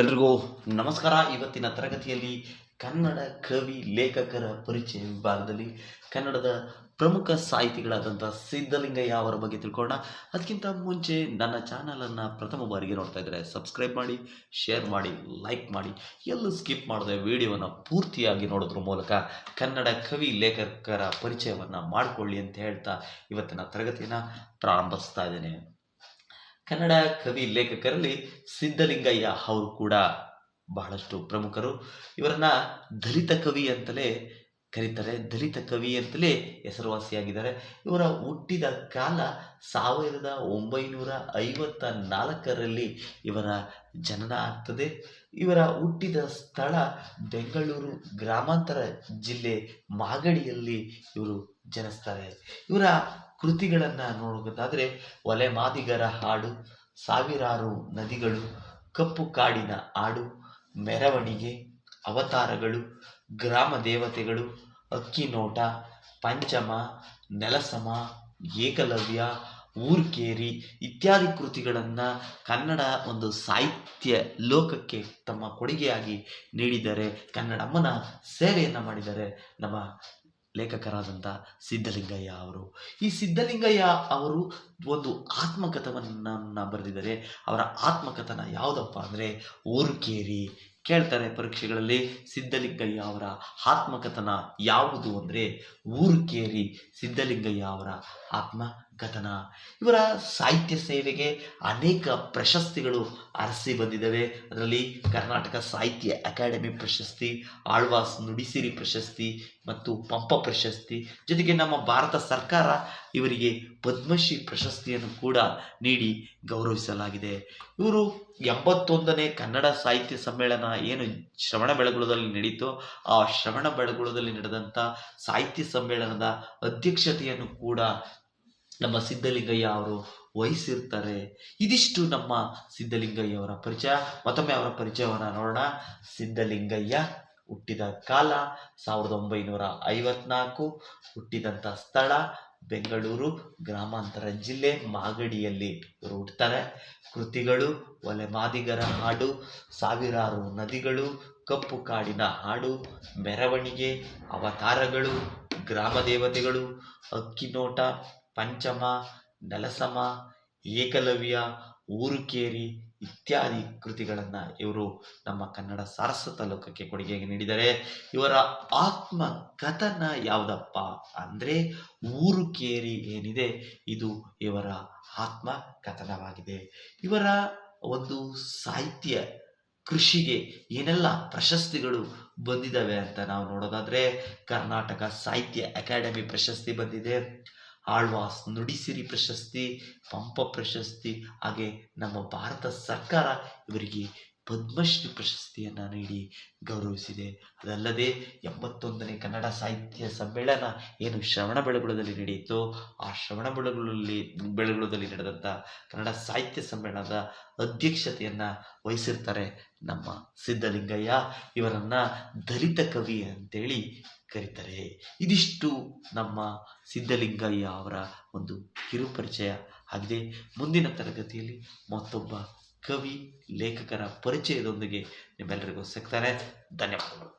ಎಲ್ರಿಗೂ ನಮಸ್ಕಾರ. ಇವತ್ತಿನ ತರಗತಿಯಲ್ಲಿ ಕನ್ನಡ ಕವಿ ಲೇಖಕರ ಪರಿಚಯ ವಿಭಾಗದಲ್ಲಿ ಕನ್ನಡದ ಪ್ರಮುಖ ಸಾಹಿತಿಗಳಾದಂಥ ಸಿದ್ಧಲಿಂಗಯ್ಯ ಅವರ ಬಗ್ಗೆ ತಿಳ್ಕೊಳ್ಳೋಣ. ಅದಕ್ಕಿಂತ ಮುಂಚೆ ನನ್ನ ಚಾನಲನ್ನು ಪ್ರಥಮ ಬಾರಿಗೆ ನೋಡ್ತಾ ಇದ್ದರೆ ಸಬ್ಸ್ಕ್ರೈಬ್ ಮಾಡಿ ಶೇರ್ ಮಾಡಿ ಲೈಕ್ ಮಾಡಿ. ಎಲ್ಲೂ ಸ್ಕಿಪ್ ಮಾಡದೆ ವಿಡಿಯೋವನ್ನು ಪೂರ್ತಿಯಾಗಿ ನೋಡೋದ್ರ ಮೂಲಕ ಕನ್ನಡ ಕವಿ ಲೇಖಕರ ಪರಿಚಯವನ್ನು ಮಾಡಿಕೊಳ್ಳಿ ಅಂತ ಹೇಳ್ತಾ ಇವತ್ತಿನ ತರಗತಿಯನ್ನು ಪ್ರಾರಂಭಿಸ್ತಾ ಇದ್ದೇನೆ. ಕನ್ನಡ ಕವಿ ಲೇಖಕರಲ್ಲಿ ಸಿದ್ಧಲಿಂಗಯ್ಯ ಅವರು ಕೂಡ ಬಹಳಷ್ಟು ಪ್ರಮುಖರು. ಇವರನ್ನ ದಲಿತ ಕವಿ ಅಂತಲೇ ಕರೀತಾರೆ. ದಲಿತ ಕವಿ ಅಂತಲೇ ಹೆಸರುವಾಸಿಯಾಗಿದ್ದಾರೆ. ಇವರ ಹುಟ್ಟಿದ ಕಾಲ ಸಾವಿರದ ಒಂಬೈನೂರ ಐವತ್ತ ನಾಲ್ಕರಲ್ಲಿ ಇವರ ಜನನ ಆಗ್ತದೆ. ಇವರ ಹುಟ್ಟಿದ ಸ್ಥಳ ಬೆಂಗಳೂರು, ಗ್ರಾಮಾಂತರ ಜಿಲ್ಲೆ ಮಾಗಡಿಯಲ್ಲಿ ಇವರು ಜನಿಸ್ತಾರೆ. ಇವರ ಕೃತಿಗಳನ್ನು ನೋಡೋದಾದರೆ ಒಲೆ ಮಾದಿಗರ ಹಾಡು, ಸಾವಿರಾರು ನದಿಗಳು, ಕಪ್ಪು ಕಾಡಿನ ಹಾಡು ಮೆರವಣಿಗೆ, ಅವತಾರಗಳು, ಗ್ರಾಮ ದೇವತೆಗಳು ಅಕ್ಕಿನೋಟ ಪಂಚಮ, ನೆಲಸಮ, ಏಕಲವ್ಯ, ಊರ್ಕೇರಿ ಇತ್ಯಾದಿ ಕೃತಿಗಳನ್ನು ಕನ್ನಡ ಒಂದು ಸಾಹಿತ್ಯ ಲೋಕಕ್ಕೆ ತಮ್ಮ ಕೊಡುಗೆಯಾಗಿ ನೀಡಿದರೆ ಕನ್ನಡಮ್ಮನ ಸೇವೆಯನ್ನು ಮಾಡಿದರೆ ನಮ್ಮ ಲೇಖಕರಾದಂಥ ಸಿದ್ಧಲಿಂಗಯ್ಯ ಅವರು. ಈ ಸಿದ್ಧಲಿಂಗಯ್ಯ ಅವರು ಒಂದು ಆತ್ಮಕಥವನ್ನು ಬರೆದಿದ್ದಾರೆ. ಅವರ ಆತ್ಮಕಥನ ಯಾವುದಪ್ಪ ಅಂದರೆ ಊರುಕೇರಿ ಕೇಳ್ತಾರೆ ಪರೀಕ್ಷೆಗಳಲ್ಲಿ ಸಿದ್ಧಲಿಂಗಯ್ಯ ಅವರ ಆತ್ಮಕಥನ ಯಾವುದು ಅಂದರೆ ಊರುಕೇರಿ. ಸಿದ್ಧಲಿಂಗಯ್ಯ ಅವರ ಆತ್ಮಕಥನ ಇವರ ಸಾಹಿತ್ಯ ಸೇವೆಗೆ ಅನೇಕ ಪ್ರಶಸ್ತಿಗಳು ಅರಸಿ ಬಂದಿದ್ದಾವೆ. ಅದರಲ್ಲಿ ಕರ್ನಾಟಕ ಸಾಹಿತ್ಯ ಅಕಾಡೆಮಿ ಪ್ರಶಸ್ತಿ, ಆಳ್ವಾಸ್ ನುಡಿಸಿರಿ ಪ್ರಶಸ್ತಿ ಮತ್ತು ಪಂಪ ಪ್ರಶಸ್ತಿ. ಜೊತೆಗೆ ನಮ್ಮ ಭಾರತ ಸರ್ಕಾರ ಇವರಿಗೆ ಪದ್ಮಶ್ರೀ ಪ್ರಶಸ್ತಿಯನ್ನು ಕೂಡ ನೀಡಿ ಗೌರವಿಸಲಾಗಿದೆ. ಇವರು ಎಂಬತ್ತೊಂದನೇ ಕನ್ನಡ ಸಾಹಿತ್ಯ ಸಮ್ಮೇಳನ ಏನು ಶ್ರವಣ ಬೆಳಗುಳದಲ್ಲಿ ನಡೀತೋ, ಆ ಶ್ರವಣ ಬೆಳಗುಳದಲ್ಲಿ ನಡೆದಂಥ ಸಾಹಿತ್ಯ ಸಮ್ಮೇಳನದ ಅಧ್ಯಕ್ಷತೆಯನ್ನು ಕೂಡ ನಮ್ಮ ಸಿದ್ಧಲಿಂಗಯ್ಯ ಅವರು ವಹಿಸಿರ್ತಾರೆ. ಇದಿಷ್ಟು ನಮ್ಮ ಸಿದ್ಧಲಿಂಗಯ್ಯ ಅವರ ಪರಿಚಯ. ಮತ್ತೊಮ್ಮೆ ಅವರ ಪರಿಚಯವನ್ನು ನೋಡೋಣ. ಸಿದ್ಧಲಿಂಗಯ್ಯ ಹುಟ್ಟಿದ ಕಾಲ ಸಾವಿರದ ಒಂಬೈನೂರ ಐವತ್ನಾಲ್ಕು. ಹುಟ್ಟಿದಂಥ ಸ್ಥಳ ಬೆಂಗಳೂರು, ಗ್ರಾಮಾಂತರ ಜಿಲ್ಲೆ ಮಾಗಡಿಯಲ್ಲಿ ಇವರು ಹುಟ್ಟುತ್ತಾರೆ ಕೃತಿಗಳು ಒಲೆ ಮಾದಿಗರ ಹಾಡು, ಸಾವಿರಾರು ನದಿಗಳು, ಕಪ್ಪು ಕಾಡಿನ ಹಾಡು, ಮೆರವಣಿಗೆ, ಅವತಾರಗಳು, ಗ್ರಾಮ ದೇವತೆಗಳು ಅಕ್ಕಿನೋಟ ಪಂಚಮ ನಲಸಮ ಏಕಲವ್ಯ, ಊರುಕೇರಿ ಇತ್ಯಾದಿ ಕೃತಿಗಳನ್ನು ಇವರು ನಮ್ಮ ಕನ್ನಡ ಸಾರಸ್ವತ ತಾಲೂಕಕ್ಕೆ ಕೊಡುಗೆಯಾಗಿ ನೀಡಿದ್ದಾರೆ ಇವರ ಆತ್ಮ ಕಥನ ಯಾವುದಪ್ಪ ಅಂದರೆ ಊರುಕೇರಿ ಏನಿದೆ ಇದು ಇವರ ಆತ್ಮ ಕಥನವಾಗಿದೆ ಇವರ ಒಂದು ಸಾಹಿತ್ಯ ಕೃಷಿಗೆ ಏನೆಲ್ಲ ಪ್ರಶಸ್ತಿಗಳು ಬಂದಿದ್ದಾವೆ ಅಂತ ನಾವು ನೋಡೋದಾದ್ರೆ ಕರ್ನಾಟಕ ಸಾಹಿತ್ಯ ಅಕಾಡೆಮಿ ಪ್ರಶಸ್ತಿ ಬಂದಿದೆ. ಆಳ್ವಾಸ್ ನುಡಿಸಿರಿ ಪ್ರಶಸ್ತಿ ಪಂಪ ಪ್ರಶಸ್ತಿ ಹಾಗೆ ನಮ್ಮ ಭಾರತ ಸರ್ಕಾರ ಇವರಿಗೆ ಪದ್ಮಶ್ರೀ ಪ್ರಶಸ್ತಿಯನ್ನು ನೀಡಿ ಗೌರವಿಸಿದೆ. ಅದಲ್ಲದೆ ಎಂಬತ್ತೊಂದನೇ ಕನ್ನಡ ಸಾಹಿತ್ಯ ಸಮ್ಮೇಳನ ಏನು ಶ್ರವಣ ಬೆಳಗುಳದಲ್ಲಿ ನಡೆಯಿತು, ಆ ಶ್ರವಣ ಬೆಳಗುಳಲ್ಲಿ, ಬೆಳಗುಳದಲ್ಲಿ ನಡೆದಂಥ ಕನ್ನಡ ಸಾಹಿತ್ಯ ಸಮ್ಮೇಳನದ ಅಧ್ಯಕ್ಷತೆಯನ್ನು ವಹಿಸಿರ್ತಾರೆ ನಮ್ಮ ಸಿದ್ಧಲಿಂಗಯ್ಯ. ಇವರನ್ನು ದಲಿತ ಕವಿ ಅಂತೇಳಿ ಕರೀತಾರೆ. ಇದಿಷ್ಟು ನಮ್ಮ ಸಿದ್ಧಲಿಂಗಯ್ಯ ಅವರ ಒಂದು ಕಿರುಪರಿಚಯ ಆಗಿದೆ. ಮುಂದಿನ ತರಗತಿಯಲ್ಲಿ ಮತ್ತೊಬ್ಬ ಕವಿ ಲೇಖಕರ ಪರಿಚಯದೊಂದಿಗೆ ನಿಮ್ಮೆಲ್ಲರಿಗೂ ಸಿಗ್ತಾರೆ ಧನ್ಯವಾದಗಳು.